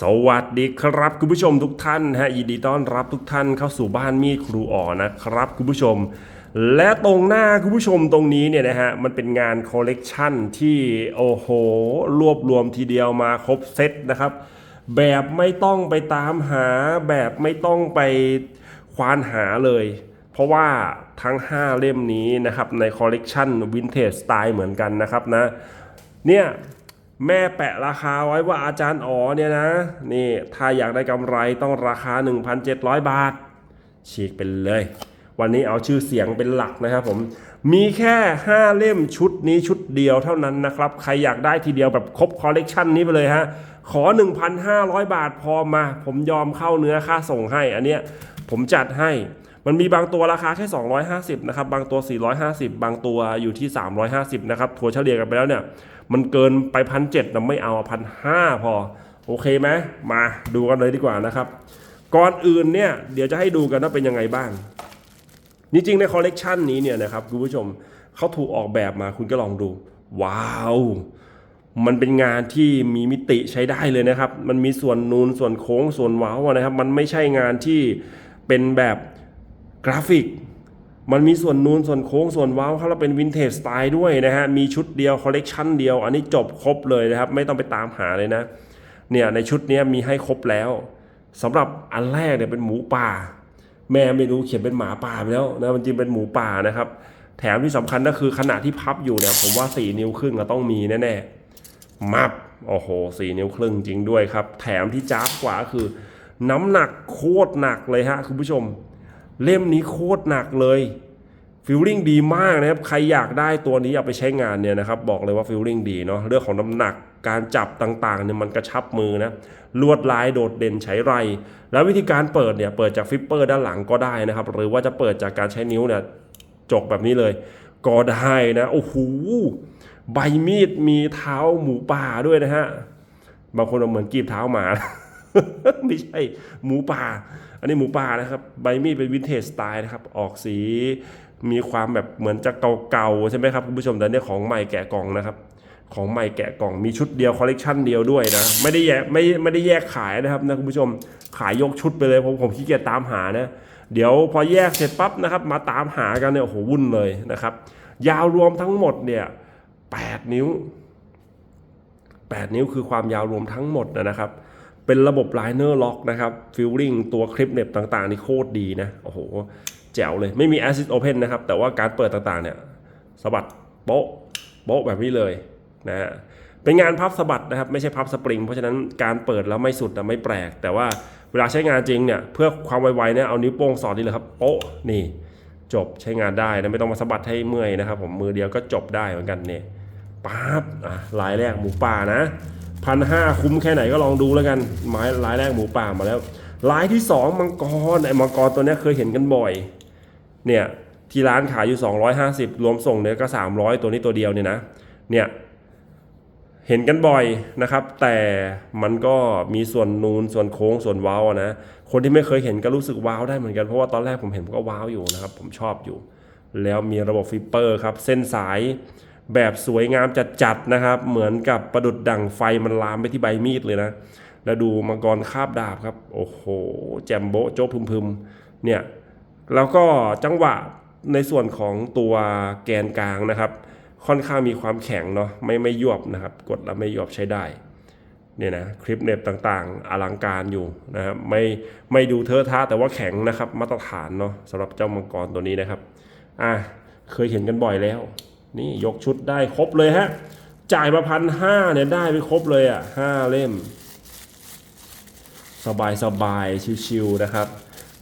สวัสดีครับคุณผู้ชมทุกท่านฮะยินดีต้อนรับทุกท่านเข้าสู่บ้านมีดครูอ๋อนะครับคุณผู้ชม และตรงหน้าคุณผู้ชมตรงนี้เนี่ยนะฮะมันเป็นงานคอลเลกชันที่โอ้โห รวบรวมทีเดียวมาครบเซตนะครับ แบบไม่ต้องไปตามหาแบบไม่ต้องไปควานหาเลย เพราะว่าทั้ง 5 เล่มนี้นะครับในคอลเลกชันวินเทจสไตล์เหมือนกันนะครับนะเนี่ย แม่แปะราคาไว้ว่าอาจารย์อ๋อเนี่ยนะนี่ถ้าอยากได้กำไรต้องราคา 1,700 บาท ฉีกไปเลย วันนี้เอาชื่อเสียงเป็นหลักนะครับผมมีแค่ 5 เล่มชุดนี้ชุดเดียวเท่านั้นนะครับ ใครอยากได้ทีเดียวแบบครบคอลเลกชันนี้ไปเลยฮะขอ 1,500 บาทพอมา ผมยอมเข้าเนื้อค่าส่งให้อันเนี้ยผมจัดให้ มันมีบางตัวราคาแค่ 250 นะครับ บางตัว 450 บางตัวอยู่ที่ 350 นะครับถัวเฉลี่ยกันไปแล้วเนี่ย มันเกินไปพันเจ็ดนะไม่เอาพันห้าพอ โอเคไหมมาดูกันเลยดีกว่านะครับ ก่อนอื่นเนี่ย เดี๋ยวจะให้ดูกันว่าเป็นยังไงบ้าง จริงๆ ในคอลเลกชันนี้เนี่ยนะครับคุณผู้ชมเขาถูกออกแบบมาคุณก็ลองดู ว้าวมันเป็นงานที่มีมิติใช้ได้เลยนะครับ มันมีส่วนนูนส่วนโค้งส่วนเว้าอะนะครับ มันไม่ใช่งานที่เป็นแบบ กราฟิก มันมีส่วนนูนส่วนโค้งส่วนว้าครับแล้วเป็นวินเทจสไตล์ด้วยนะฮะ มีชุดเดียวคอลเลกชันเดียว อันนี้จบครบเลยนะครับ ไม่ต้องไปตามหาเลยนะ เนี่ยในชุดนี้มีให้ครบแล้วสำหรับอันแรกเนี่ยเป็นหมูป่า แม่ไม่รู้เขียนเป็นหมาป่าไปแล้วนะมันจริงเป็นหมูป่านะครับ แถมที่สำคัญก็คือขณะที่พับอยู่เนี่ยผมว่า 4 นิ้วครึ่งก็ต้องมีแน่ๆมับโอ้โหสี่นิ้วครึ่งจริงด้วยครับ แถมที่จ้าบกว่าคือ น้ำหนักโคตรหนักเลยฮะคุณผู้ชม เล่มนี้โคตรหนักเลยฟิลลิ่งดีมากนะครับ ใครอยากได้ตัวนี้เอาไปใช้งานเนี่ยนะครับ บอกเลยว่าฟิลลิ่งดีเนาะ เรื่องของน้ำหนัก การจับต่างๆเนี่ยมันกระชับมือนะ ลวดลายโดดเด่นใช้ไร แล้ววิธีการเปิดเนี่ยเปิดจากฟิปเปอร์ด้านหลังก็ได้นะครับ หรือว่าจะเปิดจากการใช้นิ้วเนี่ยจกแบบนี้เลย ก็ได้นะ โอ้โห ใบมีดมีเท้าหมูป่าด้วยนะฮะ บางคนเหมือนกีบเท้าหมา ไม่ใช่หมูป่า อันนี้หมูป่านะครับใบมีดเป็นวินเทจสไตล์นะครับออกสีมีความแบบเหมือนจะเก่าๆใช่ไหมครับคุณผู้ชมแต่เนี่ยของใหม่แกะกล่องนะครับ ของใหม่แกะกล่องมีชุดเดียวคอลเลกชันเดียวด้วยนะไม่ได้แยกไม่ไม่ได้แยกขายนะครับนะคุณผู้ชมขายยกชุดไปเลยผมผมขี้เกียจตามหานะเดี๋ยวพอแยกเสร็จปั๊บนะครับมาตามหากันเนี่ยโอ้โหวุ่นเลยนะครับ ยาวรวมทั้งหมดเนี่ย8นิ้ว 8 นิ้วคือความยาวรวมทั้งหมดนะครับ เป็นระบบไลเนอร์ล็อกนะครับฟิลลิ่งตัวคลิปเน็บต่างๆ นี่โคตรดีนะ โอ้โห แจ๋วเลย ไม่มี Assist Open นะครับ แต่ว่าการเปิดต่างๆเนี่ยสบัดโป๊ะโป๊ะแบบนี้เลยนะฮะเป็นงานพับสะบัดนะครับ ไม่ใช่พับสปริง เพราะฉะนั้นการเปิดแล้วไม่สุดนะไม่แปลก แต่ว่าเวลาใช้งานจริงเนี่ยเพื่อความไวๆเนี่ยเอานิ้วโป้งสอดนี่เลยครับโป๊ะนี่จบใช้งานได้นะไม่ต้องมาสะบัดให้เมื่อยนะครับผมมือเดียวก็จบได้เหมือนกันเนี่ยปั๊บอะลายแรกหมูป่านะ พันห้าคุ้มแค่ไหนก็ลองดูแล้วกันไม้ลายแรกหมูป่ามาแล้วลายที่สองมังกรไอ้มังกรตัวนี้เคยเห็นกันบ่อย เนี่ยที่ร้านขายอยู่ 250 รวมส่งเนี่ยก็ 300 ตัวนี้ตัวเดียวเนี่ยนะ เนี่ย เห็นกันบ่อยนะครับ แต่มันก็มีส่วนนูนส่วนโค้งส่วนว้าวนะ คนที่ไม่เคยเห็นก็รู้สึกว้าวได้เหมือนกัน เพราะว่าตอนแรกผมเห็นผมก็ว้าวอยู่นะครับ ผมชอบอยู่ แล้วมีระบบฟิปเปอร์ครับ เส้นสาย แบบสวยงามจัดๆนะครับ เหมือนกับประดุดดั่งไฟมันลามไปที่ใบมีดเลยนะ แล้วดูมังกรคาบดาบครับ โอ้โห แจมโบโจ๊กพึมๆเนี่ย แล้วก็จังหวะในส่วนของตัวแกนกลางนะครับ ค่อนข้างมีความแข็งเนาะ ไม่ไม่ยวบนะครับ กดแล้วไม่ยวบใช้ได้เนี่ยนะคลิปเน็บต่างๆ อลังการอยู่นะครับไม่ไม่ดูเทอะทะแต่ว่าแข็งนะครับ มาตรฐานเนาะสำหรับเจ้ามังกรตัวนี้นะครับ อะเคยเห็นกันบ่อยแล้ว นี่ยกชุดได้ครบเลยฮะ จ่ายมาพันห้าเนี่ยได้ไปครบเลยอะห้าเล่ม สบายสบายชิวๆนะครับ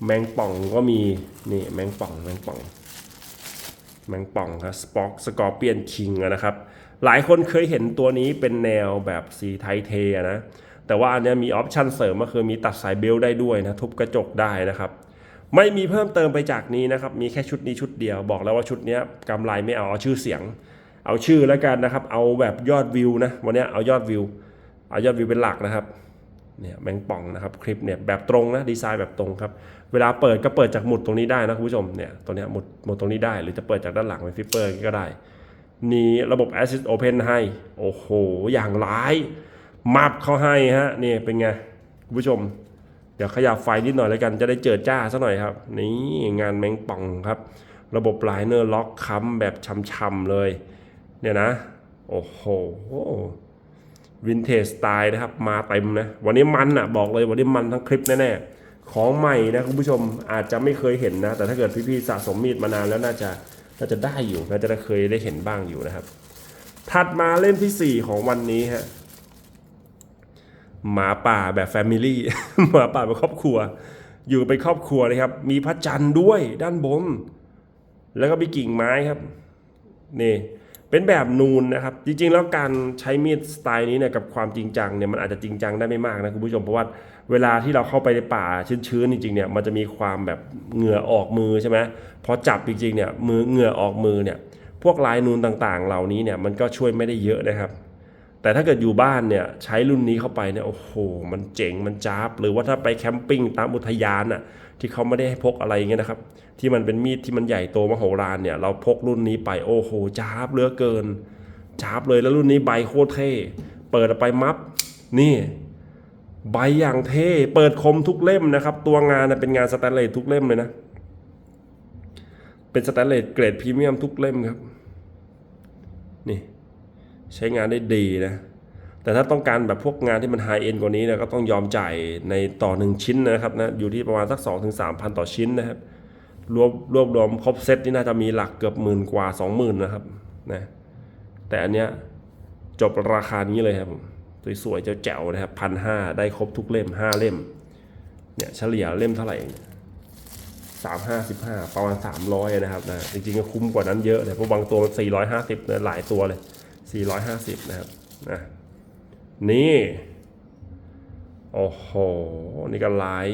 แมงป่องก็มี นี่แมงป่องแมงป่อง แมงป่องครับสป็อกสกอร์เปียนคิงนะครับ หลายคนเคยเห็นตัวนี้เป็นแนวแบบสีไทยเทนะแต่ว่าอันเนี้ยมีออปชันเสริมก็คือมีตัดสายเบลต์ได้ด้วยนะ ทุบกระจกได้นะครับ ไม่มีเพิ่มเติมไปจากนี้นะครับมีแค่ชุดนี้ชุดเดียวบอกแล้วว่าชุดนี้กำไรไม่เอาเอาชื่อเสียง เอาชื่อแล้วกันนะครับ เอาแบบยอดวิวนะวันนี้เอายอดวิว เอายอดวิวเป็นหลักนะครับเนี่ยแมงป่องนะครับคลิปเนี่ยแบบตรงนะดีไซน์แบบตรงครับเวลาเปิดก็เปิดจากหมุดตรงนี้ได้นะคุณผู้ชมเนี่ยตัวเนี้ยหมุดหมุดตรงนี้ได้ หรือจะเปิดจากด้านหลังเป็นฟิปเปอร์ก็ได้มีระบบ Assist Open ให้ โอ้โห อย่างร้าย มับเขาให้ฮะนี่เป็นไง คุณผู้ชม ดี๋ยวขยับไฟนิดหน่อยแล้วกันจะได้เจิดจ้าซะหน่อยครับ นี่งานแมงป่องครับ ระบบไลเนอร์ล็อกค้ำแบบช่ำๆเลย เนี่ยนะ โอ้โหวินเทจสไตล์นะครับ มาเต็มนะ วันนี้มันอะบอกเลยวันนี้มันทั้งคลิปแน่ๆ ของใหม่นะคุณผู้ชมอาจจะไม่เคยเห็นนะ แต่ถ้าเกิดพี่ๆสะสมมีดมานานแล้วน่าจะน่าจะได้อยู่น่าจะเคยได้เห็นบ้างอยู่นะครับ ถัดมาเล่มทีสี่4 ของวันนี้ฮะ หมาป่าแบบแฟมิลี่หมาป่าแบบครอบครัว อยู่เป็นครอบครัวเลยครับ มีพระจันทร์ด้วยด้านบน แล้วก็มีกิ่งไม้ครับนี่เป็นแบบนูนนะครับ จริงๆ แล้วการใช้มีดสไตล์นี้เนี่ยกับความจริงจังเนี่ยมันอาจจะจริงจังได้ไม่มากนะคุณผู้ชมเพราะว่าเวลาที่เราเข้าไปในป่าชื้นๆจริงๆเนี่ยมันจะมีความแบบเหงื่อออกมือใช่ไหมพอจับจริงๆเนี่ยมือเหงื่อออกมือเนี่ยพวกลายนูนต่างๆ เหล่านี้เนี่ยมันก็ช่วยไม่ได้เยอะนะครับ แต่ถ้าเกิดอยู่บ้านเนี่ยใช้รุ่นนี้เข้าไปเนี่ยโอ้โห มันเจ๋งมันจ้าบหรือว่าถ้าไปแคมปิ้งตามอุทยานอะที่เขาไม่ได้ให้พกอะไรอย่างเงี้ยนะครับ ที่มันเป็นมีดที่มันใหญ่โตมโหฬารเนี่ย เราพกรุ่นนี้ไปโอ้โหจ้าบเหลือเกินจ้าบเลยแล้วรุ่นนี้ใบโคตรเท่เปิดไปมัฟนี่ ใบอย่างเท่เปิดคมทุกเล่มนะครับ ตัวงานนะเป็นงานสแตนเลสทุกเล่มเลยนะ เป็นสแตนเลสเกรดพรีเมียมทุกเล่มครับ นี่ ใช้งานได้ดีนะ แต่ถ้าต้องการแบบพวกงานที่มันไฮเอ็นกว่านี้เนะก็ต้องยอมจ่ายในต่อหนึ่งชิ้นนะครับนะอยู่ที่ประมาณสัก2อถึงสามพันต่อชิ้นนะครับรวบรวบรวมครบเซตนี่น่าจะมีหลักเกือบหมื่นกว่า 20,000นะครับนะแต่อันเนี้ยจบราคานี้เลยครับผมสวยๆแจ๋วๆนะครับพันห้าได้ครบทุกเล่มห้าเล่มเนี่ยเฉลี่ยเล่มเท่าไหร่สามห้าสิบห้าประมาณสามร้อยนะครับนะจริงๆก็คุ้มกว่านั้นเยอะเลยเพราะบางตัวมันสี่ร้อยห้าสิบหลายตัวเลย สี่ร้อยห้าสิบนะครับนะนี่ โอ้โห นี่ก็ลาย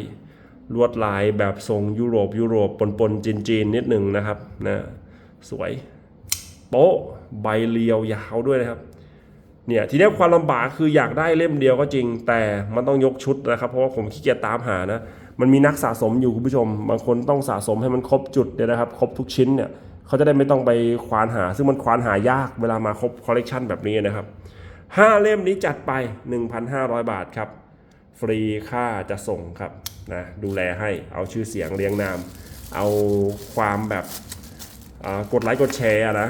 ลวดลายแบบทรงยุโรปยุโรปปนปนจีนจีนนิดหนึ่งนะครับนะสวย โป๊ะใบเรียวยาวด้วยนะครับเนี่ยทีนี้ความลำบากคืออยากได้เล่มเดียวก็จริง แต่มันต้องยกชุดนะครับ เพราะว่าผมขี้เกียจตามหานะ มันมีนักสะสมอยู่คุณผู้ชม บางคนต้องสะสมให้มันครบจุดเนี่ยนะครับ ครบทุกชิ้นเนี่ย เขาจะได้ไม่ต้องไปควานหา ซึ่งมันควานหายากเวลามาครบคอลเลกชันแบบนี้นะครับห้าเล่มนี้จัดไป 1,500 บาทครับ ฟรีค่าจะส่งครับนะดูแลให้เอาชื่อเสียงเรียงนาม เอาความแบบกดไลค์กดแชร์นะ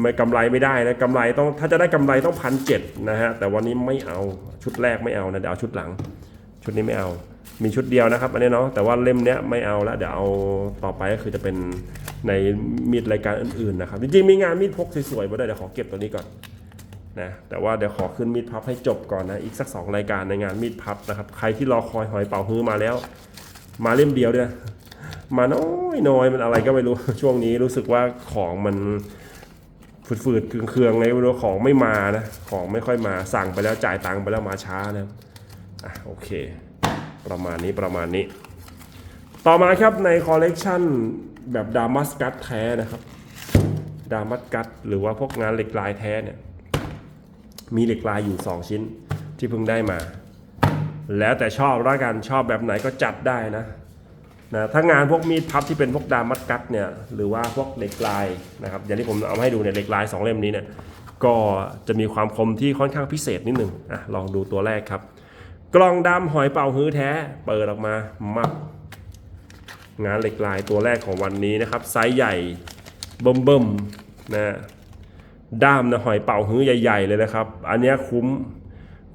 ไม่กำไรไม่ได้นะกำไรต้องถ้าจะได้กำไรต้องพันเจ็ดนะฮะแต่วันนี้ไม่เอาชุดแรกไม่เอานะเดี๋ยวเอาชุดหลัง ชุดนี้ไม่เอา มีชุดเดียวนะครับอันนี้เนาะแต่ว่าเล่มเนี้ยไม่เอาแล้วเดี๋ยวเอาต่อไปก็คือจะเป็นในมีดรายการอื่นๆนะครับจริงๆมีงานมีดพกสวยๆมาด้วยเดี๋ยวขอเก็บตัวนี้ก่อนนะแต่ว่าเดี๋ยวขอขึ้นมีดพับให้จบก่อนนะอีกสักสองรายการในงานมีดพับนะครับใครที่รอคอยหอยเป่าฮื้อมาแล้ว มาเล่มเดียวเด้วยมาน้อยน้อยมันอะไรก็ไม่รู้ช่วงนี้รู้สึกว่าของมันฝืดๆเคืองๆไงไม่รู้ของไม่มานะของไม่ค่อยมาสั่งไปแล้วจ่ายตังค์ไปแล้วมาช้านะอะโอเค ประมาณนี้ประมาณนี้ ต่อมาครับในคอลเลกชันแบบดามัสกัตแท้นะครับดามัสกัตหรือว่าพวกงานเหล็กลายแท้เนี่ยมีเหล็กลายอยู่ 2 ชิ้นที่เพิ่งได้มา แล้วแต่ชอบแล้วกันชอบแบบไหนก็จัดได้นะนะถ้างานพวกมีดพับที่เป็นพวกดามัดกัดเนี่ยหรือว่าพวกเหล็กลายนะครับอย่างที่ผมเอาให้ดูเนี่ยเหล็กลายสองเล่มนี้เนี่ยก็จะมีความคมที่ค่อนข้างพิเศษนิดหนึ่งอะลองดูตัวแรกครับ กล่องดำหอยเป่าฮื้อแท้ เปิดออกมามับงานเหล็กลายตัวแรกของวันนี้นะครับ ไซส์ใหญ่เบิ่มเบิ่มๆนะด้ามนะหอยเป่าฮื้อใหญ่ๆเลยนะครับ อันนี้คุ้ม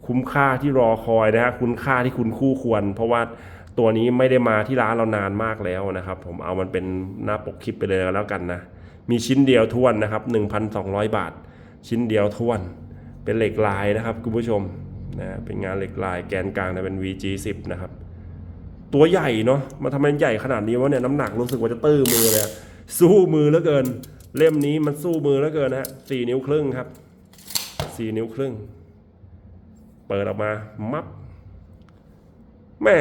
คุ้มค่าที่รอคอยนะฮะคุณค่าที่คุณคู่ควร เพราะว่าตัวนี้ไม่ได้มาที่ร้านเรานานมากแล้วนะครับ ผมเอามันเป็นหน้าปกคลิปไปเลยแล้วกันนะ มีชิ้นเดียวท้วนนะครับ 1,200 บาท ชิ้นเดียวท้วน เป็นเหล็กลายนะครับคุณผู้ชม นะเป็นงานเหล็กลายแกนกลางนะเป็น VG10 นะครับ ตัวใหญ่เนาะมันทำไมใหญ่ขนาดนี้วะเนี่ยน้ำหนักรู้สึกว่าจะตื้อมือเลยสู้มือเหลือเกิน เล่มนี้มันสู้มือเหลือเกินนะฮะสี่นิ้วครึ่งครับสี่นิ้วครึ่ง เปิดออกมามับแม่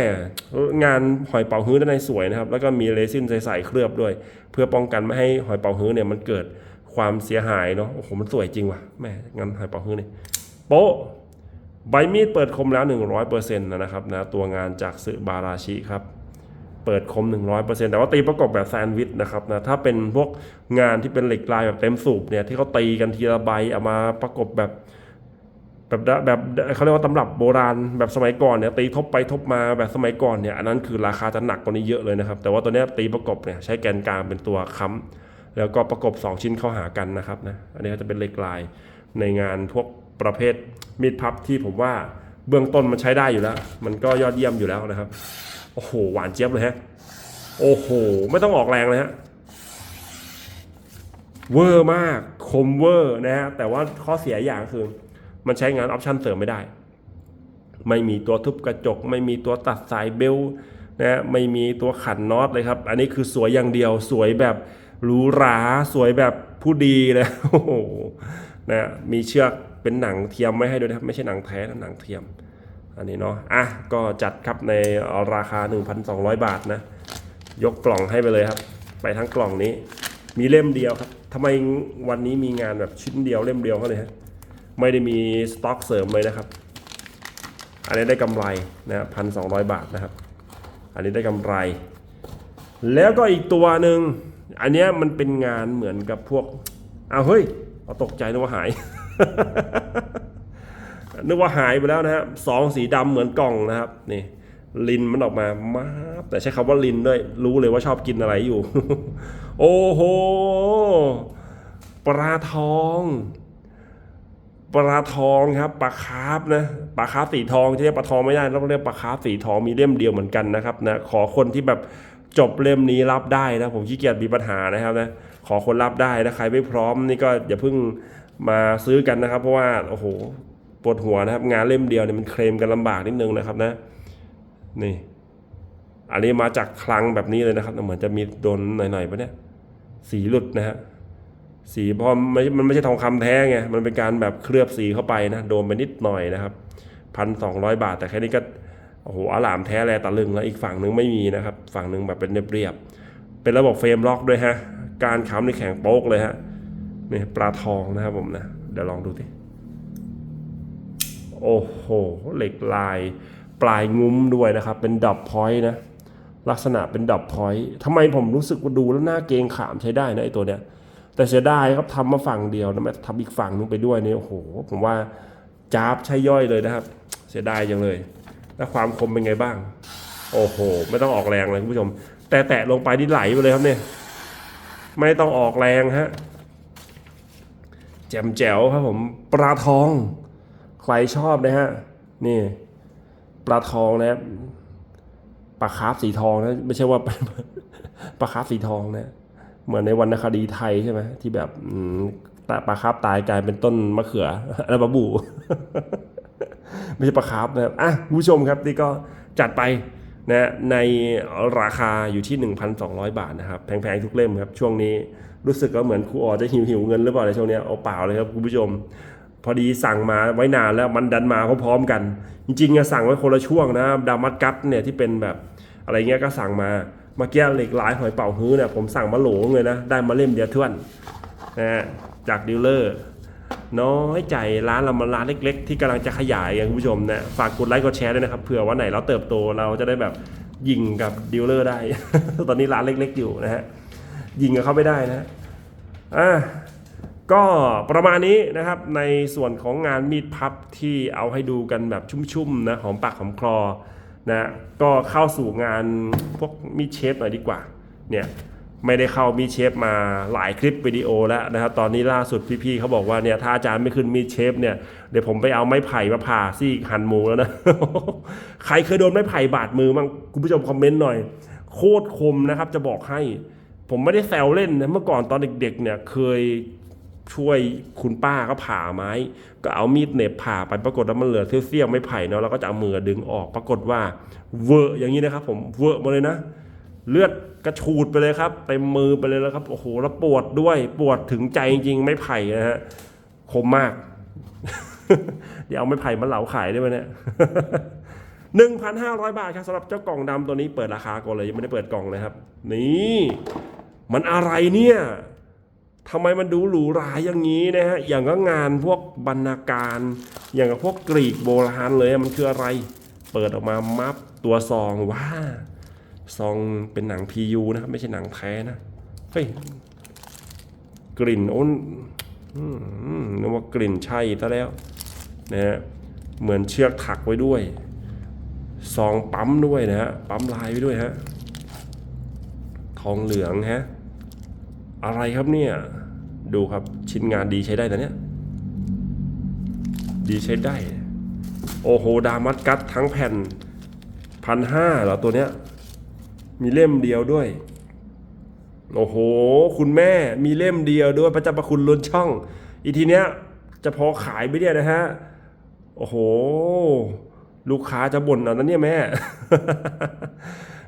งานหอยเป๋าฮื้อด้านในสวยนะครับ แล้วก็มีเรซินใสๆเคลือบด้วย เพื่อป้องกันไม่ให้หอยเป๋าฮื้อเนี่ยมันเกิดความเสียหายเนาะโอ้โหมันสวยจริงว่ะแม่งานหอยเป๋าฮื้อเนี่ยโป๊ะ ใบมีดเปิดคมแล้ว 100%นะครับนะตัวงานจากสึบาราชิครับเปิดคม 100%แต่ว่าตีประกอบแบบแซนด์วิชนะครับนะถ้าเป็นพวกงานที่เป็นเหล็กลายแบบเต็มสูบเนี่ยที่เขาตีกันทีละใบเอามาประกบแบบแบบแบบเขาเรียกว่าตำรับโบราณแบบสมัยก่อนเนี่ยตีทบไปทบมาแบบสมัยก่อนเนี่ยอันนั้นคือราคาจะหนักกว่านี้เยอะเลยนะครับแต่ว่าตัวเนี้ยตีประกบเนี่ยใช้แกนกลางเป็นตัวค้ำแล้วก็ประกบ 2 ชิ้นเข้าหากันนะครับนะอันนี้ก็จะเป็นเหล็กลายในงานพวก ประเภทมีดพับที่ผมว่าเบื้องต้นมันใช้ได้อยู่แล้ว มันก็ยอดเยี่ยมอยู่แล้วนะครับ โอ้โห หวานเจี๊ยบเลยฮะ โอ้โห ไม่ต้องออกแรงเลยฮะ เวอร์มาก คมเวอร์นะฮะ แต่ว่าข้อเสียอย่างคือ มันใช้งานออปชันเสริมไม่ได้ ไม่มีตัวทุบกระจก ไม่มีตัวตัดสายเบลต์นะฮะ ไม่มีตัวขันน็อตเลยครับ อันนี้คือสวยอย่างเดียว สวยแบบหรูหรา สวยแบบผู้ดีเลยโอ้โห นะ มีเชือก เป็นหนังเทียมไม่ให้ด้วยนะครับ ไม่ใช่หนังแท้นะหนังเทียม อันนี้เนาะอะก็จัดครับในราคา 1,200 บาทนะ ยกกล่องให้ไปเลยครับ ไปทั้งกล่องนี้ มีเล่มเดียวครับทำไมวันนี้มีงานแบบชิ้นเดียวเล่มเดียวเขาเลยฮะไม่ได้มีสต็อกเสริมเลยนะครับ อันนี้ได้กำไรนะพันสองบาทนะครับ อันนี้ได้กำไร แล้วก็อีกตัวหนึ่งอันนี้มันเป็นงานเหมือนกับพวกอ้าวเฮ้ยเอาตกใจนึกว่าหาย นึกว่าหายไปแล้วนะครับสองสีดำเหมือนกล่องนะครับนี่ลินมันออกมามาแต่ใช้คำว่าลินด้วย รู้เลยว่าชอบกินอะไรอยู่ โอ้โห ปลาทอง ปลาทองครับปลาคาร์ฟนะปลาคาร์ฟสีทองที่เรียกปลาทองไม่ได้ต้องเรียกปลาคาร์ฟสีทองมีเล่มเดียวเหมือนกันนะครับนะขอคนที่แบบจบเล่มนี้รับได้นะผมขี้เกียจมีปัญหานะครับนะขอคนรับได้นะใครไม่พร้อมนี่ก็อย่าเพิ่ง มาซื้อกันนะครับ เพราะว่าโอ้โหปวดหัวนะครับ งานเล่มเดียวเนี่ยมันเคลมกันลำบากนิดนึงนะครับนะนี่ อันนี้มาจากคลังแบบนี้เลยนะครับ เหมือนจะมีโดนหน่อยๆปะเนี่ยสีหลุดนะฮะสีพราะไม่มันไม่ใช่ทองคำแท้ไงมันเป็นการแบบเคลือบสีเข้าไปนะโดนไปนิดหน่อยนะครับพันสองร้อยบาท แต่แค่นี้ก็โอ้โหอลามแท้แลตะลึงแล้วอีกฝั่งหนึ่งไม่มีนะครับ ฝั่งหนึ่งแบบเป็นเรียบๆเป็นระบบเฟรมล็อกด้วยฮะ การค้ำในแข็งโป๊กเลยฮะ นี่ปลาทองนะครับผมนะ เดี๋ยวลองดูสิโอ้โห เหล็กลายปลายงุ้มด้วยนะครับ เป็นดับพอยต์นะ ลักษณะเป็นดับพอยต์ทำไมผมรู้สึกว่าดูแล้วหน้าเกงขามใช้ได้นะไอตัวเนี้ย แต่เสียดายครับทำมาฝั่งเดียวนะไม่ทำอีกฝั่งนึงไปด้วยเนี่ยโอ้โห ผมว่าจ้าบใช่ย่อยเลยนะครับ เสียดายจังเลย แล้วความคมเป็นไงบ้าง โอ้โห ไม่ต้องออกแรงเลยคุณผู้ชม แต่แตะลงไปนี่ไหลไปเลยครับเนี่ย ไม่ต้องออกแรงฮะ แจ่มแจ๋วครับผมปลาทอง ใครชอบนะฮะนี่ปลาทองนะครับปลาคาร์ฟสีทองนะไม่ใช่ว่าปลาคาร์ฟสีทองนะเหมือนในวรรณคดีไทยใช่ไหมที่แบบปลาคาร์ฟตายกลายเป็นต้นมะเขือแล้วปลาบูไม่ใช่ปลาคาร์ฟนะครับอะผู้ชมครับนี่ก็จัดไปนะในราคาอยู่ที่ 1,200 บาทนะครับแพงๆทุกเล่มครับช่วงนี้ รู้สึกว่าเหมือนครูอ๋อจะหิวหิวเงินหรือเปล่าในช่วงนี้เอาเปล่าเลยครับคุณผู้ชม พอดีสั่งมาไว้นานแล้วมันดันมาพร้อมๆกัน จริงๆอะสั่งไว้คนละช่วงนะดามัดกัตเนี่ยที่เป็นแบบอะไรเงี้ยก็สั่งมาเมื่อกี้เหล็กหลายหอยเป่าฮื้อเนี่ยผมสั่งมาโหลเลยนะได้มาเล่มเดียวท่วนนะฮะจากดีลเลอร์น้อยใจร้านเรามาร้านเล็ก ๆ ที่กำลังจะขยายอย่างคุณผู้ชมนะฝากกดไลค์กดแชร์ด้วยนะครับเผื่อวันไหนเราเติบโตเราจะได้แบบยิงกับดีลเลอร์ได้ ตอนนี้ร้านเล็ก ๆ อยู่นะฮะ ยิงกับเขาไม่ได้นะอะก็ประมาณนี้นะครับในส่วนของงานมีดพับที่เอาให้ดูกันแบบชุ่มๆนะหอมปากหอมคลอนะก็เข้าสู่งานพวกมีดเชฟหน่อยดีกว่าเนี่ยไม่ได้เข้ามีดเชฟมาหลายคลิปวิดีโอแล้วนะครับตอนนี้ล่าสุดพี่ๆเขาบอกว่าเนี่ยถ้าอาจารย์ไม่ขึ้นมีดเชฟเนี่ยเดี๋ยวผมไปเอาไม้ไผ่มาผ่าซี่หั่นหมูแล้วนะ ใครเคยโดนไม้ไผ่บาดมือมั้งคุณผู้ชมคอมเมนต์หน่อย โคตรคมนะครับจะบอกให้ ผมไม่ได้แซวเล่นนะเมื่อก่อนตอนเด็ก ๆ เนี่ยเคยช่วยคุณป้าก็ผ่าไม้ ก็เอามีดเหน็บผ่าไปปรากฏว่ามันเหลือเสี้ยวๆไม่ไผ่เนาะเราก็จะเอามือดึงออกปรากฏว่าเวอะอย่างนี้นะครับ ผมเวอะมาเลยนะ เลือดกระฉูดไปเลยครับเต็มมือไปเลยแล้วครับโอ้โหแล้วปวดด้วยปวดถึงใจจริงๆไม่ไผ่นะฮะคมมาก เดี๋ยวเอาไม้ไผ่มาเหลาขายได้ไหมเนี่ยหนึ่งพันห้าร้อยบาทครับสำหรับเจ้ากล่องดำตัวนี้เปิดราคาก่อนเลยยังไม่ได้เปิดกล่องเลยครับ นี่ มันอะไรเนี่ยทำไมมันดูหรูหราอย่างนี้นะฮะ อย่างก็งานพวกบรรณาการ อย่างกับพวกกรีกโบราณเลยมันคืออะไร เปิดออกมามัฟตัวซองว้าซองเป็นหนัง PU นะครับไม่ใช่หนังแท้นะ เฮ้ย กลิ่นโอ้นนึกว่ากลิ่นใช่ซะแล้วนะฮะ เหมือนเชือกถักไว้ด้วย ซองปั๊มด้วยนะฮะ ปั๊มลายไว้ด้วยฮะ ทองเหลืองฮะ อะไรครับเนี่ย ดูครับชิ้นงานดีใช้ได้นะเนี่ย ดีใช้ได้ โอ้โห ดามัดกัดทั้งแผ่นพันห้าเหรอตัวเนี้ย มีเล่มเดียวด้วย โอ้โห คุณแม่มีเล่มเดียวด้วยพระเจ้าประคุณล้นช่อง อีทีเนี้ยจะพอขายไหมเนี่ยนะฮะ โอ้โห ลูกค้าจะบ่นเอานะเนี่ยแม่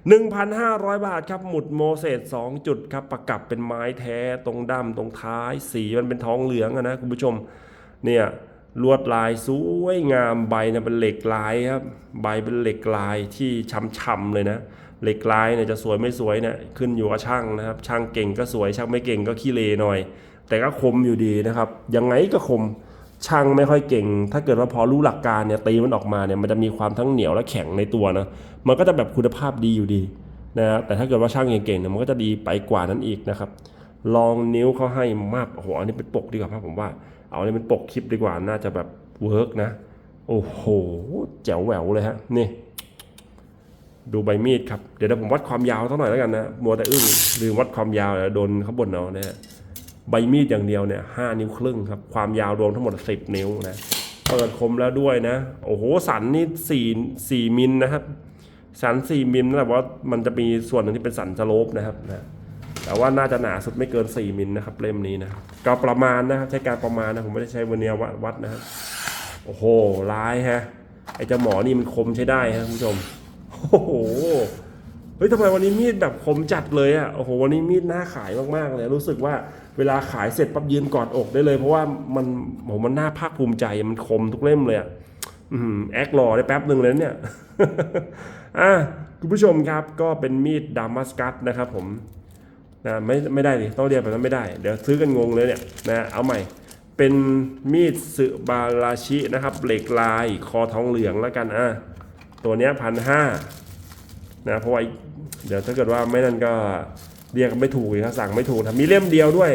1,500 บาทครับหมุดโมเสส2จุดครับประกับเป็นไม้แท้ตรงด้ามตรงท้าย สีมันเป็นทองเหลืองนะคุณผู้ชมเนี่ยลวดลายสวยงามใบเนี่ยเป็นเหล็กลายครับใบเป็นเหล็กลายที่ช้ำๆเลยนะ เหล็กลายเนี่ยจะสวยไม่สวยเนี่ยขึ้นอยู่กับช่างนะครับ ช่างเก่งก็สวยช่างไม่เก่งก็ขี้เลหน่อย แต่ก็คมอยู่ดีนะครับยังไงก็คม ช่างไม่ค่อยเก่ง ถ้าเกิดว่าพอรู้หลักการเนี่ยตีมันออกมาเนี่ยมันจะมีความทั้งเหนียวและแข็งในตัวนะ มันก็จะแบบคุณภาพดีอยู่ดีนะแต่ถ้าเกิดว่าช่างเก่งๆเนี่ยมันก็จะดีไปกว่านั้นอีกนะครับ ลองนิ้วเขาให้มากโอ้โหอันนี้เป็นปกดีกว่าครับผมว่า เอาอันนี้เป็นปกคลิปดีกว่าน่าจะแบบเวิร์กนะ โอ้โหแจ๋วแหววเลยฮะนี่ ดูใบมีดครับเดี๋ยวเดี๋ยวผมวัดความยาวเท่าหน่อยแล้วกันนะมัวแต่อึ้งลืมวัดความยาวเดี๋ยวโดนเขาบ่นเอานะฮะ ใบมีดอย่างเดียวเนี่ยห้านิ้วครึ่งครับ ความยาวรวมทั้งหมดสิบนิ้วนะ เปิดคมแล้วด้วยนะ โอ้โห สันนี่สี่สี่มิลนะครับ สันสี่มิลนะแต่ว่ามันจะมีส่วนหนึ่งที่เป็นสันสโลปนะครับนะแต่ว่าน่าจะหนาสุดไม่เกิน 4 มิลนะครับเล่มนี้นะก็ประมาณนะครับใช้การประมาณนะผมไม่ได้ใช้เวเนียวัดวัดนะครับโอ้โหร้ายฮะไอ้เจ้าหมอนี่มันคมใช้ได้ฮะคุณผู้ชมโอ้โหเฮ้ยทำไมวันนี้มีดแบบคมจัดเลยอะ่ะโอ้โหวันนี้มีดน่าขายมากๆเลยรู้สึกว่า เวลาขายเสร็จปั๊บยืนกอดอกได้เลย เพราะว่ามันโอ้โหมันน่าภาคภูมิใจมันคมทุกเล่มเลยอะอืมแอครอได้แป๊บหนึ่งเลยนะเนี่ยอะคุณผู้ชมครับก็เป็นมีดดามัสกัสนะครับผมนะไม่ไม่ได้ดิต้องเรียกแบบนั้นไม่ได้ เดี๋ยวซื้อกันงงเลยเนี่ยนะเอาใหม่เป็นมีดสึบาราชินะครับ เหล็กลายคอทองเหลืองแล้วกันอะตัวเนี้ยพันห้านะเพราะว่าเดี๋ยวถ้าเกิดว่าไม่นั่นก็ เรียกไม่ถูกอีกครับสั่งไม่ถูกนะมีเล่มเดียวด้วย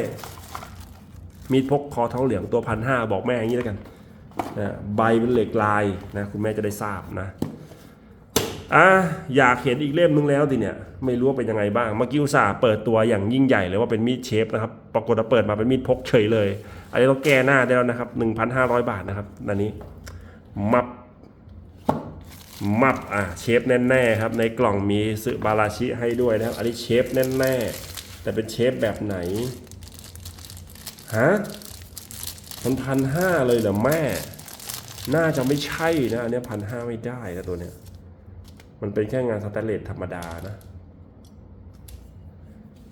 มีดพกคอทองเหลืองตัวพันห้าบอกแม่อย่างนี้แล้วกันนะใบเป็นเหล็กลายนะคุณแม่จะได้ทราบนะอะอยากเห็นอีกเล่มนึงแล้วดิเนี่ยไม่รู้ว่าเป็นยังไงบ้างเมื่อกี้อุตส่าห์เปิดตัวอย่างยิ่งใหญ่เลยว่าเป็นมีดเชฟนะครับปรากฏว่าเปิดมาเป็นมีดพกเฉยเลยอันนี้เราแก้หน้าได้แล้วนะครับ 1,500 บาทนะครับอันนี้มับ มับอะเชฟแน่ๆครับ ในกล่องมีสึบาราชิให้ด้วยนะครับ อันนี้เชฟแน่ๆ แต่เป็นเชฟแบบไหนฮะมันพันห้าเลยเหรอแม่ น่าจะไม่ใช่นะ อันนี้พันห้าไม่ได้นะตัวเนี้ย มันเป็นแค่งานสแตนเลสธรรมดานะ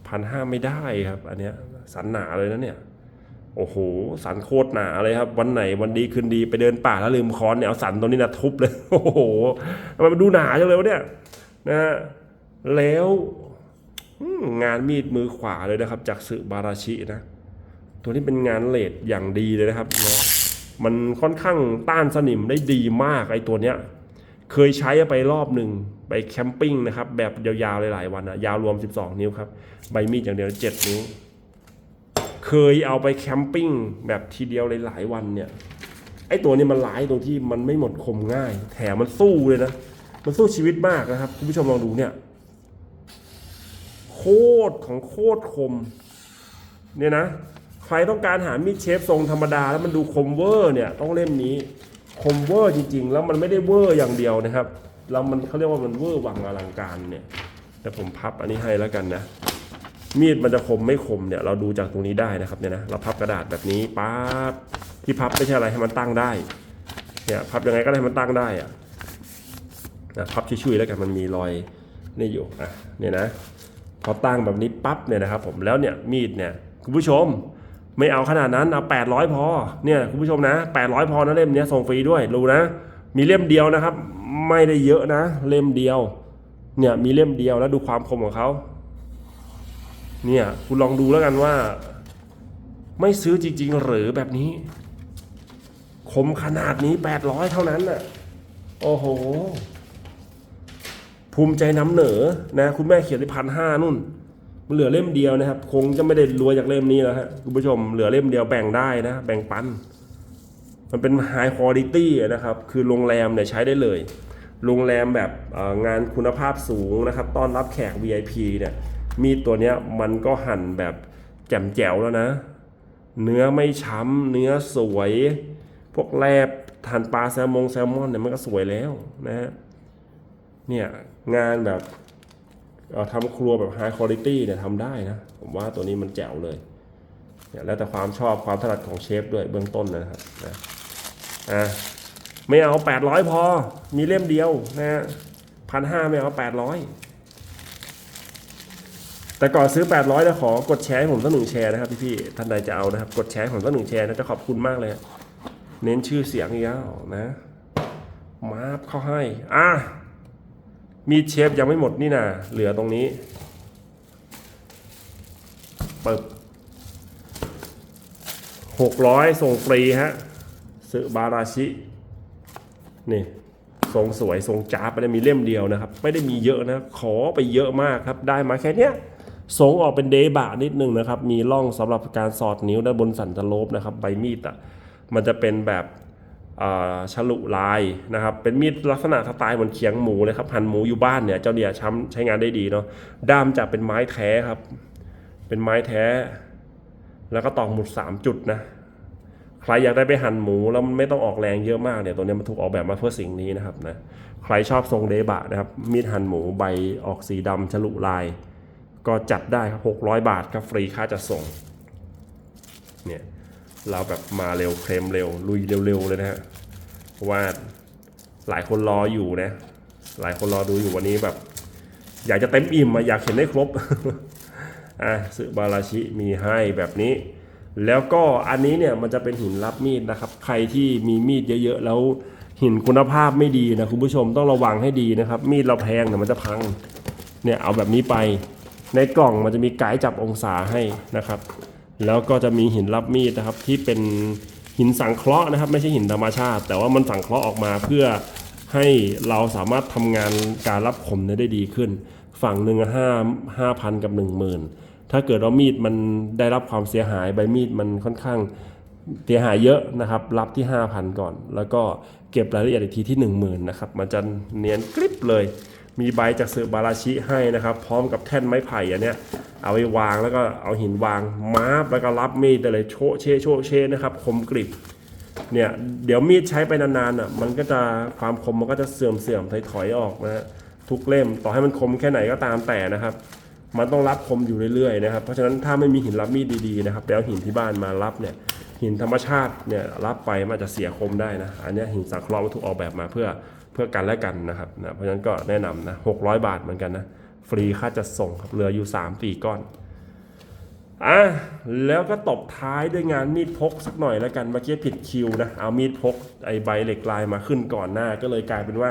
พันห้าไม่ได้ครับ อันเนี้ยสันหนาเลยนะเนี่ย โอ้โหสันโคตรหนาเลยครับ วันไหนวันดีคืนดีไปเดินป่าแล้วลืมค้อนเนี่ยเอาสันตัวนี้นะทุบเลยโอ้โหทำไมมันดูหนาจังเลยวะเนี่ยนะฮะแล้วงานมีดมือขวาเลยนะครับ จากสึบาราชินะ ตัวนี้เป็นงานเลดอย่างดีเลยนะครับเนาะมันค่อนข้างต้านสนิมได้ดีมากไอ้ตัวเนี้ยเคยใช้ไปรอบหนึ่งไปแคมปิ้งนะครับ แบบยาวๆหลายๆวันอะยาวรวม 12 นิ้วครับ ใบมีดอย่างเดียว 7 นิ้ว เคยเอาไปแคมปิ้งแบบทีเดียวหลายๆวันเนี่ยไอตัวนี้มันร้ายตรงที่มันไม่หมดคมง่าย แถมมันสู้เลยนะ มันสู้ชีวิตมากนะครับคุณผู้ชมลองดูเนี่ย โคตรของโคตรคม เนี่ยนะใครต้องการหามีดเชฟทรงธรรมดาแล้วมันดูคมเวอร์เนี่ยต้องเล่มนี้คมเวอร์จริง ๆ แล้วมันไม่ได้เวอร์อย่างเดียวนะครับแล้วมันเขาเรียกว่ามันเวอร์วังอลังการเนี่ยแต่ผมพับอันนี้ให้แล้วกันนะ มีดมันจะคมไม่คมเนี่ยเราดูจากตรงนี้ได้นะครับเนี่ยนะเราพับกระดาษแบบนี้ปั๊บที่พับไม่ใช่อะไรให้มันตั้งได้เนี่ยพับยังไงก็ได้ให้มันตั้งได้อะนะพับช่วยๆแล้วกันมันมีรอยนี่อยู่อะเนี่ยนะพอตั้งแบบนี้ปั๊บเนี่ยนะครับผมแล้วเนี่ยมีดเนี่ยคุณผู้ชมไม่เอาขนาดนั้นเอา 800 พอเนี่ยคุณผู้ชมนะ 800 พอนะเล่มเนี้ยส่งฟรีด้วยรู้นะ มีเล่มเดียวนะครับ ไม่ได้เยอะนะ เล่มเดียวเนี่ยมีเล่มเดียวแล้วดูความคมของเขา เนี่ยคุณลองดูแล้วกันว่า ไม่ซื้อจริง ๆ หรือแบบนี้ คมขนาดนี้ 800 เท่านั้นน่ะ โอ้โห ภูมิใจนำเหนอนะ คุณแม่เขียนไปพันห้านู่น มันเหลือเล่มเดียวนะครับ คงจะไม่ได้รวยจากเล่มนี้แล้วฮะคุณผู้ชมเหลือเล่มเดียวแบ่งได้นะ แบ่งปัน มันเป็น High Quality นะครับ คือโรงแรมเนี่ยใช้ได้เลยโรงแรมแบบงานคุณภาพสูงนะครับ ต้อนรับแขก VIP เนี่ย มีดตัวเนี้ยมันก็หั่นแบบแจ่มแจ๋วแล้วนะ เนื้อไม่ช้ำเนื้อสวย พวกแลบทานปลาแซลมงแซลมอนเนี่ยมันก็สวยแล้วนะฮะเนี่ยงานแบบทำครัวแบบ High Quality เนี่ยทำได้นะ ผมว่าตัวนี้มันแจ๋วเลยเนี่ยแล้วแต่ความชอบความถนัดของเชฟด้วยเบื้องต้นนะครับนะอะไม่เอา 800 พอ มีเล่มเดียวนะฮะพันห้าไม่เอา 800 แต่ก่อนซื้อ 800นะขอกดแชร์ให้ผมสักหนึ่งแชร์นะครับพี่ๆท่านใดจะเอานะครับ กดแชร์ผมสักหนึ่งแชร์นะจะขอบคุณมากเลย เน้นชื่อเสียงอีกแล้วนะมาบเข้าให้ อะ มีเชฟยังไม่หมดนี่นะเหลือตรงนี้เปิบหกร้อยส่งฟรีฮะซื้อบาราชิ นี่ทรงสวยทรงจ้าไม่ได้มีเล่มเดียวนะครับ ไม่ได้มีเยอะนะ ขอไปเยอะมากครับ ได้มาแค่เนี้ย ทรงออกเป็นเดบะนิดนึงนะครับ มีร่องสำหรับการสอดนิ้วด้านบนสันตะโลบนะครับใบมีดอะมันจะเป็นแบบฉลุลายนะครับ เป็นมีดลักษณะสไตล์เหมือนเขียงหมูเลยครับหั่นหมูอยู่บ้านเนี่ยเจ้าเนี่ยช้ำใช้งานได้ดีเนาะด้ามจะเป็นไม้แท้ครับ เป็นไม้แท้ แล้วก็ตอกหมุดสามจุดนะใครอยากได้ไปหั่นหมูแล้วมันไม่ต้องออกแรงเยอะมากเนี่ยตัวเนี้ยมันถูกออกแบบมาเพื่อสิ่งนี้นะครับนะใครชอบทรงเดบะนะครับมีดหั่นหมูใบออกสีดำฉลุลาย ก็จัดได้ครับ 600 บาทครับฟรีค่าจัดส่ง เนี่ยเราแบบมาเร็วเคลมเร็ว ลุยเร็วๆเลยนะฮะเพราะว่าหลายคนรออยู่นะ หลายคนรอดูอยู่วันนี้แบบ อยากจะเต็มอิ่มอะอยากเห็นได้ครบอะสึบาราชิมีให้แบบนี้ แล้วก็อันนี้เนี่ยมันจะเป็นหินรับมีดนะครับ ใครที่มีมีดเยอะๆแล้วหินคุณภาพไม่ดีนะคุณผู้ชมต้องระวังให้ดีนะครับ มีดเราแพงเดี๋ยมันจะพังเนี่ยเอาแบบนี้ไป ในกล่องมันจะมีไกด์จับองศาให้นะครับ แล้วก็จะมีหินรับมีดนะครับที่เป็นหินสังเคราะห์นะครับ ไม่ใช่หินธรรมชาติ แต่ว่ามันสังเคราะห์ออกมาเพื่อให้เราสามารถทำงานการรับคมนี่ยได้ดีขึ้น ฝั่งหนึ่งห้าห้าพันกับหนึ่งหมื่นถ้าเกิดว่ามีดมันได้รับความเสียหายใบมีดมันค่อนข้างเสียหายเยอะนะครับ รับที่ 5,000 ก่อน แล้วก็เก็บรายละเอียดอีกทีที่ 10,000 นะครับ มันจะเนียนกริบเลย มีใบจากเสือบาราชิให้นะครับ พร้อมกับแท่นไม้ไผ่อันเนี้ยเอาไว้วางแล้วก็เอาหินวางมาบแล้วก็รับมีดได้เลยโชเชโชเชนะครับคมกริบเนี่ยเดี๋ยวมีดใช้ไปนานๆอะมันก็จะความคมมันก็จะเสื่อมเสื่อมถอยๆออกนะฮะทุกเล่มต่อให้มันคมแค่ไหนก็ตามแต่นะครับ มันต้องรับคมอยู่เรื่อยๆนะครับเพราะฉะนั้นถ้าไม่มีหินรับมีดดีๆนะครับแล้วหินที่บ้านมารับเนี่ยหินธรรมชาติเนี่ยรับไปมันจะเสียคมได้นะอันเนี้ยหินสังเคราะห์มันถูกออกแบบมาเพื่อ เพื่อกันและกันนะครับนะเพราะฉะนั้นก็แนะนำนะ600บาทเหมือนกันนะฟรีค่าจัดส่งครับเหลืออยู่3 4ก้อนอะแล้วก็ตบท้ายด้วยงานมีดพกสักหน่อยแล้วกันเมื่อกี้ผิดคิวนะเอามีดพกไอใบเหล็กลายมาขึ้นก่อนหน้า ก็เลยกลายเป็นว่า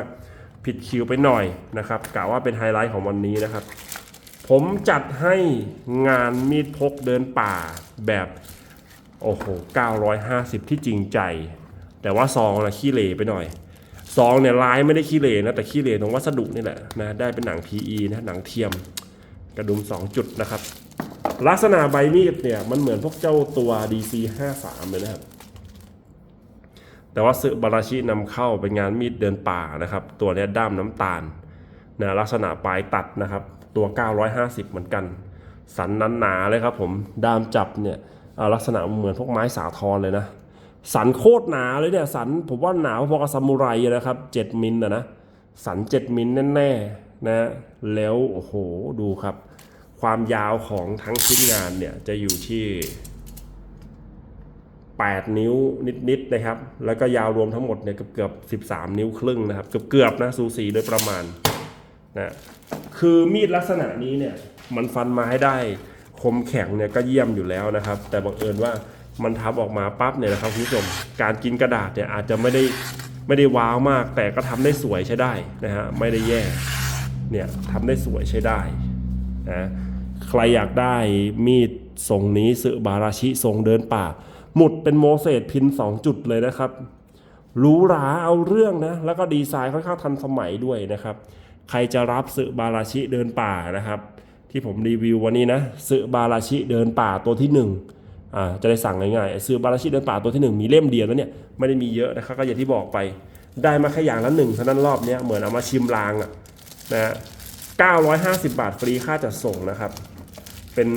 ผิดคิวไปหน่อยนะครับกะว่าเป็นไฮไลท์ของวันนี้นะครับ ผมจัดให้งานมีดพกเดินป่าแบบโอ้โห950 ที่จริงใจ แต่ว่าซองนะขี้เหร่ไปหน่อย ซองเนี่ยลายไม่ได้ขี้เหร่นะแต่ขี้เหร่ตรงวัสดุนี่แหละนะได้เป็นหนัง PE นะหนังเทียมกระดุม 2 จุดนะครับ ลักษณะใบมีดเนี่ยมันเหมือนพวกเจ้าตัว DC 53เลยนะครับ แต่ว่าสึบาราชินำเข้าเป็นงานมีดเดินป่านะครับ ตัวเนี้ยด้ามน้ำตาลนะลักษณะปลายตัดนะครับ ตัว 950 เหมือนกัน สันนั้นหนาเลยครับผมด้ามจับเนี่ยลักษณะเหมือนพวกไม้สาทรเลยนะ สันโคตรหนาเลยเนี่ยสันผมว่าหนาพอกับซามูไรนะครับ7มิลนะนะสัน7มิลแน่ๆนะแล้วโอ้โหดูครับ ความยาวของทั้งชิ้นงานเนี่ยจะอยู่ที่ 8 นิ้วนิดๆนะครับ แล้วก็ยาวรวมทั้งหมดเนี่ยเกือบๆ13 นิ้วครึ่งนะครับ เกือบๆนะสูสีโดยประมาณนะคือมีดลักษณะนี้เนี่ยมันฟันมาให้ได้คมแข็งเนี่ยก็เยี่ยมอยู่แล้วนะครับ แต่บังเอิญว่า มันทำออกมาปั๊บเนี่ยนะครับคุณผู้ชมการกินกระดาษเนี่ยอาจจะไม่ได้ไม่ได้ว้าวมาก แต่ก็ทำได้สวยใช้ได้นะฮะไม่ได้แย่เนี่ยทำได้สวยใช้ได้นะใครอยากได้มีดทรงนี้สึบาราชิทรงเดินป่า หมุดเป็นโมเสสพิน 2 จุดเลยนะครับหรูหราเอาเรื่องนะ แล้วก็ดีไซน์ค่อนข้างทันสมัยด้วยนะครับ ใครจะรับสึบาราชิเดินป่านะครับ ที่ผมรีวิววันนี้นะสึบาราชิเดินป่าตัวที่1อ่ จะได้สั่งง่ายๆซื้อบาราชิเดินป่าตัวที่หนึ่งมีเล่มเดียวแล้วเนี่ยไม่ได้มีเยอะนะครับก็อย่างที่บอกไป ได้มาแค่อย่างละหนึ่งเท่านั้นรอบนี้เหมือนเอามาชิมลางอะนะฮะ950 บาทฟรีค่าจัดส่งนะครับ เป็น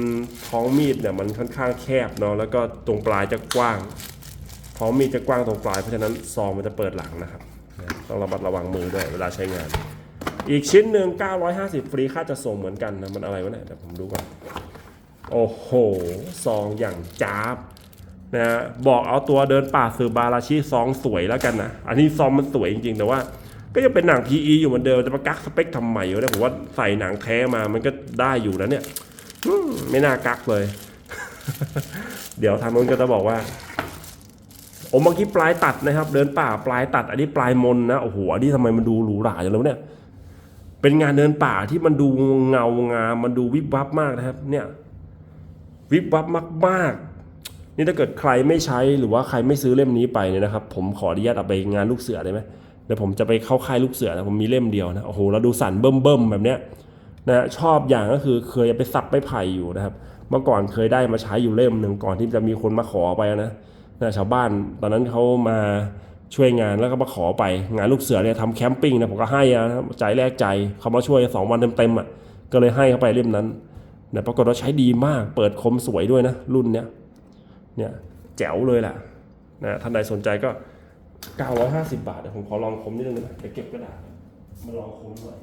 ท้องมีดเนี่ยมันค่อนข้างแคบเนาะแล้วก็ตรงปลายจะกว้าง ท้องมีดจะกว้างตรงปลายเพราะฉะนั้นซองมันจะเปิดหลังนะครับนะต้องระมัดระวังมือด้วยเวลาใช้งาน อีกชิ้นหนึ่ง950 ฟรีค่าจะส่งเหมือนกันนะมันอะไรวะเนี่ยเดี๋ยวผมดูก่อน โอ้โหซองอย่างจ้าบนะฮะบอกเอาตัวเดินป่าสืบบาราชิซองสวยแล้วกันนะอันนี้ซองมันสวยจริงๆ แต่ว่า ก็ยังเป็นหนัง PE อยู่เหมือนเดิมจะมากักสเปคทำไมวะเนี่ยผมว่าใส่หนังแท้มามันก็ได้อยู่แล้วเนี่ยมไม่น่ากักเลย เดี๋ยวทางนู้นก็จะบอกว่าโอ้เมื่อกี้ปลายตัดนะครับ เดินป่าปลายตัด อันนี้ปลายมนนะโอ้โหอันนี้ทำไมมันดูหรูหราจังเลยวเนี่ย เป็นงานเดินป่าที่มันดูเงางามมันดูวิบวับมากนะครับ เนี่ย วิบวับมากๆ นี่ถ้าเกิดใครไม่ใช้หรือว่าใครไม่ซื้อเล่มนี้ไปเนี่ยนะครับ ผมขออนุญาตเอาไปงานลูกเสือได้ไหมเดี๋ยวผมจะไปเข้าค่ายลูกเสือนะผมมีเล่มเดียวนะโอ้โหแล้วดูสันเบิ่มๆแบบเนี้ยนะชอบอย่างก็คือเคยไปสักไปไผ่อยู่นะครับ เมื่อก่อนเคยได้มาใช้อยู่เล่มหนึ่งก่อนที่จะมีคนมาขอไปนะนะชาวบ้านตอนนั้นเขามาช่วยงานแล้วก็มาขอไปงานลูกเสือเนี่ยทำแคมปิ้งนะผมก็ให้อะนะใจแรกใจเขามาช่วยสองวันเต็มๆอะก็เลยให้เขาไปเล่มนั้น นะปรากฏว่าใช้ดีมาก เปิดคมสวยด้วยนะ รุ่นเนี้ย เนี่ยแจ๋วเลยแหละนะท่านใดสนใจก็ 950 บาทเดี๋ยวผมขอลองคมนิดนึงนะเดี๋ยวเก็บกระดาษมาลองคมหน่อย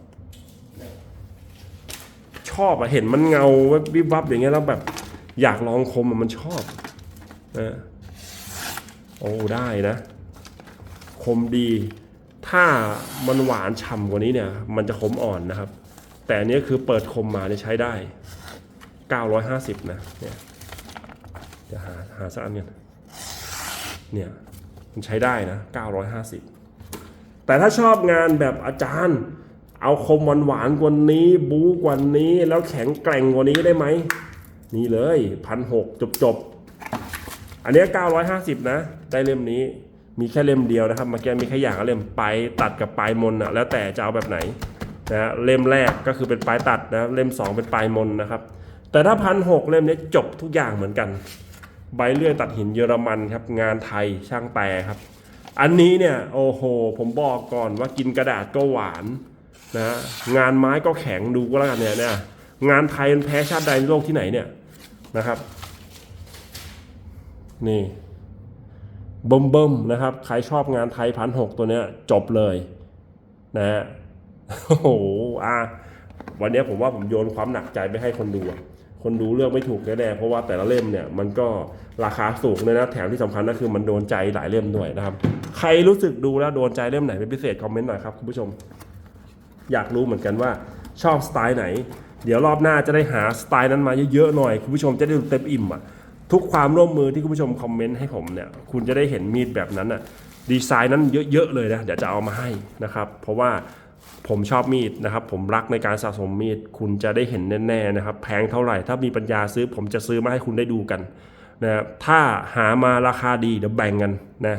ชอบอะเห็นมันเงาวิบวับอย่างเงี้ยแล้วแบบอยากลองคมมันชอบนะโอ้ได้นะ คมดี ถ้ามันหวานฉ่ำกว่านี้เนี่ย มันจะคมอ่อนนะครับ แต่อันนี้คือเปิดคมมาเนี่ยใช้ได้ 950 นะเนี่ยเดี๋ยวหาหาสักอันกันเนี่ยมันใช้ได้นะ 950 แต่ถ้าชอบงานแบบอาจารย์ เอาคมหวานหวานกว่านี้ บู๊กว่านี้แล้วแข็งแกร่งกว่านี้ได้ไหม นี่เลยพันหกจบจบอันนี้ย950 นะ ได้เล่มนี้มีแค่เล่มเดียวนะครับมื่อกี้มีแค่อย่างเล่มปลายตัดกับปลายมนอะแล้วแต่จะเอาแบบไหนนะฮะเล่มแรกก็คือเป็นปลายตัดนะเล่มสองเป็นปลายมนนะครับ แต่ถ้าพันหกเล่มนี้จบทุกอย่างเหมือนกัน ใบเลื่อยตัดหินเยอรมันครับ งานไทยช่างแต่ครับ อันนี้เนี่ยโอ้โห ผมบอกก่อนว่ากินกระดาษก็หวานนะงานไม้ก็แข็งดูก็แล้วกันเนี่ยเนี่ยงานไทยมันแพ้ชาติใดในโลกที่ไหนเนี่ยนะครับ นี่เบิ่มเบิ่มนะครับ ใครชอบงานไทยพันหกตัวเนี้ยจบเลยนะฮะโอ้โหอะวันนี้ผมว่าผมโยนความหนักใจไปให้คนดูอะ คนดูเลือกไม่ถูกแน่ๆเพราะว่าแต่ละเล่มเนี่ยมันก็ราคาสูงเลยนะแถมที่สำคัญก็คือมันโดนใจหลายเล่มด้วยนะครับ ใครรู้สึกดูแล้วโดนใจเล่มไหนเป็นพิเศษคอมเมนต์หน่อยครับคุณผู้ชม อยากรู้เหมือนกันว่าชอบสไตล์ไหน เดี๋ยวรอบหน้าจะได้หาสไตล์นั้นมาเยอะๆหน่อยคุณผู้ชมจะได้ดูเต็มอิ่มอะทุกความร่วมมือที่คุณผู้ชมคอมเมนต์ให้ผมเนี่ยคุณจะได้เห็นมีดแบบนั้นอะดีไซน์นั้นเยอะๆเลยนะเดี๋ยวจะเอามาให้นะครับ เพราะว่า ผมชอบมีดนะครับ ผมรักในการสะสมมีด คุณจะได้เห็นแน่ๆนะครับ แพงเท่าไหร่ ถ้ามีปัญญาซื้อ ผมจะซื้อมาให้คุณได้ดูกันนะครับถ้าหามาราคาดีเดี๋ยวแบ่งกันนะ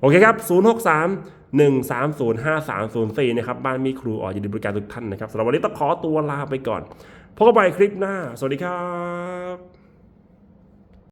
โอเคครับ 063 1305304 นะครับ บ้านมีครูออยินดีบริการทุกท่านนะครับสำหรับวันนี้ต้องขอตัวลาไปก่อน พบกันใหม่คลิปหน้า สวัสดีครับ